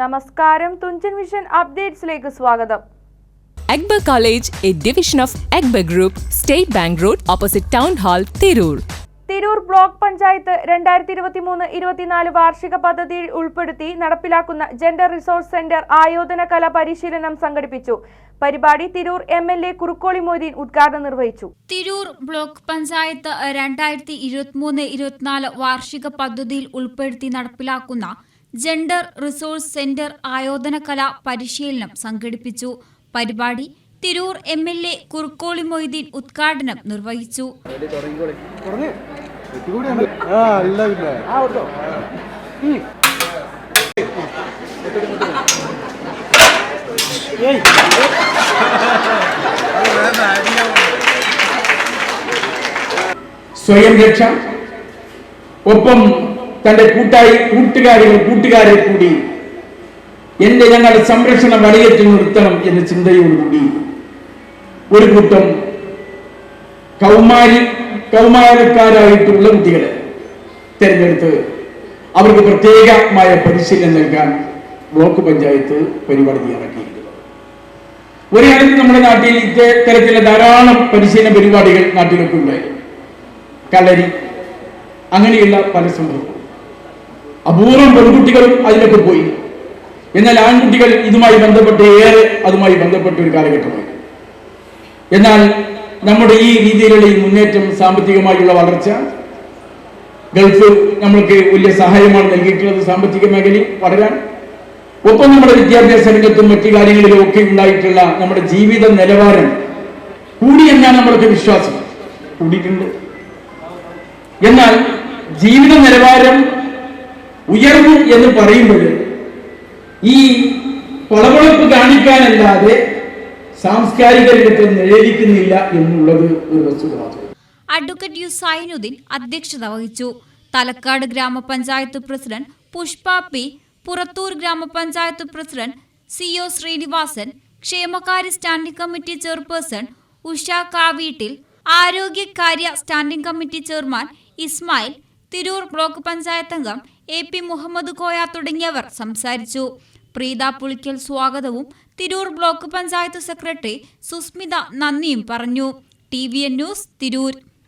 നമസ്കാരം തുഞ്ചൻ മിഷൻ അപ്ഡേറ്റ്സിലേക്ക് സ്വാഗതം. എഗ്ബ college A division of എഗ്ബ group state bank road opposite town hall Tirur. Tirur block panchayat രണ്ടായിരത്തി ഇരുപത്തി മൂന്ന് ഇരുപത്തിനാല് വാർഷിക പദ്ധതിയിൽ ഉൾപ്പെടുത്തി നടപ്പിലാക്കുന്ന ജെൻഡർ റിസോഴ്സ് സെന്റർ ആയോധന കല പരിശീലനം സംഘടിപ്പിച്ചു. പരിപാടി Tirur M L A Kurukkoli Moideen ഉദ്ഘാടനം നിർവഹിച്ചു. തിരൂർ ബ്ലോക്ക് പഞ്ചായത്ത് രണ്ടായിരത്തി ഇരുപത്തിമൂന്ന് ഇരുപത്തിനാല് വാർഷിക പദ്ധതിയിൽ ഉൾപ്പെടുത്തി നടപ്പിലാക്കുന്ന ജെൻഡർ റിസോഴ്സ് സെന്റർ ആയോധന കലാ പരിശീലനം സംഘടിപ്പിച്ചു. പരിപാടി Tirur M L A Kurukkoli Moideen ഉദ്ഘാടനം നിർവഹിച്ചു. സ്വയം രക്ഷ ഒപ്പം തന്റെ കൂട്ടായി കൂട്ടുകാരികൾ കൂട്ടുകാരെ കൂടി എന്റെ ഞങ്ങളുടെ സംരക്ഷണം വലയത്തിൽ നിർത്തണം എന്ന ചിന്തയോടുകൂടി ഒരു കൂട്ടം കൗമാരി കൗമാരക്കാരായിട്ടുള്ള കുട്ടികളെ തിരഞ്ഞെടുത്ത് അവർക്ക് പ്രത്യേകമായ പരിശീലനം നൽകാൻ ബ്ലോക്ക് പഞ്ചായത്ത് പരിപാടി തയ്യാറാക്കിയിരിക്കുന്നത് ഒരു നമ്മുടെ നാട്ടിൽ ഇത്തരത്തിലുള്ള ധാരാളം പരിശീലന പരിപാടികൾ നാട്ടിലൊക്കെ ഉണ്ടായിരുന്നു. കളരി അങ്ങനെയുള്ള പല സംഭവങ്ങളും. അപൂർവം പെൺകുട്ടികളും അതിലൊക്കെ പോയി. എന്നാൽ ആൺകുട്ടികൾ ഇതുമായി ബന്ധപ്പെട്ട് ഏറെ അതുമായി ബന്ധപ്പെട്ട ഒരു കാലഘട്ടമായി. എന്നാൽ നമ്മുടെ ഈ രീതിയിലുള്ള ഈ മുന്നേറ്റം സാമ്പത്തികമായുള്ള വളർച്ച ഗൾഫ് നമ്മൾക്ക് വലിയ സഹായമാണ് നൽകിയിട്ടുള്ളത് സാമ്പത്തിക മേഖലയിൽ വളരാൻ. ഒപ്പം നമ്മുടെ വിദ്യാഭ്യാസ രംഗത്തും മറ്റു കാര്യങ്ങളിലും ഒക്കെ ഉണ്ടായിട്ടുള്ള നമ്മുടെ ജീവിത നിലവാരം കൂടി എന്നാണ് നമ്മൾക്ക് വിശ്വാസം. കൂടിയിട്ടുണ്ട്. എന്നാൽ ജീവിത നിലവാരം ഉയർന്നു എന്ന് പറയുമ്പോൾ ഈ പളവളപ്പ് കാണിക്കാനല്ലാതെ സാംസ്കാരിക രംഗത്ത് നിഴലിക്കുന്നില്ല എന്നുള്ളത് ഒരു വസ്തുത അഡ്വക്കേറ്റ് യു സൈനുദ്ദീൻ അധ്യക്ഷത വഹിച്ചു. തലക്കാട് ഗ്രാമപഞ്ചായത്ത് പ്രസിഡന്റ് പുഷ്പ പി. പുറത്തൂർ ഗ്രാമപഞ്ചായത്ത് പ്രസിഡന്റ് സി ഒ ശ്രീനിവാസൻ ക്ഷേമകാര്യ standing committee chairperson Usha Kaveettil ആരോഗ്യകാര്യ standing committee chairman Ismail Tirur block panchayat അംഗം എ പി മുഹമ്മദ് കോയ തുടങ്ങിയവർ സംസാരിച്ചു. പ്രീത പുളിക്കൽ സ്വാഗതവും തിരൂർ ബ്ലോക്ക് പഞ്ചായത്ത് സെക്രട്ടറി സുസ്മിത നന്ദിയും പറഞ്ഞു. T V N news Tirur.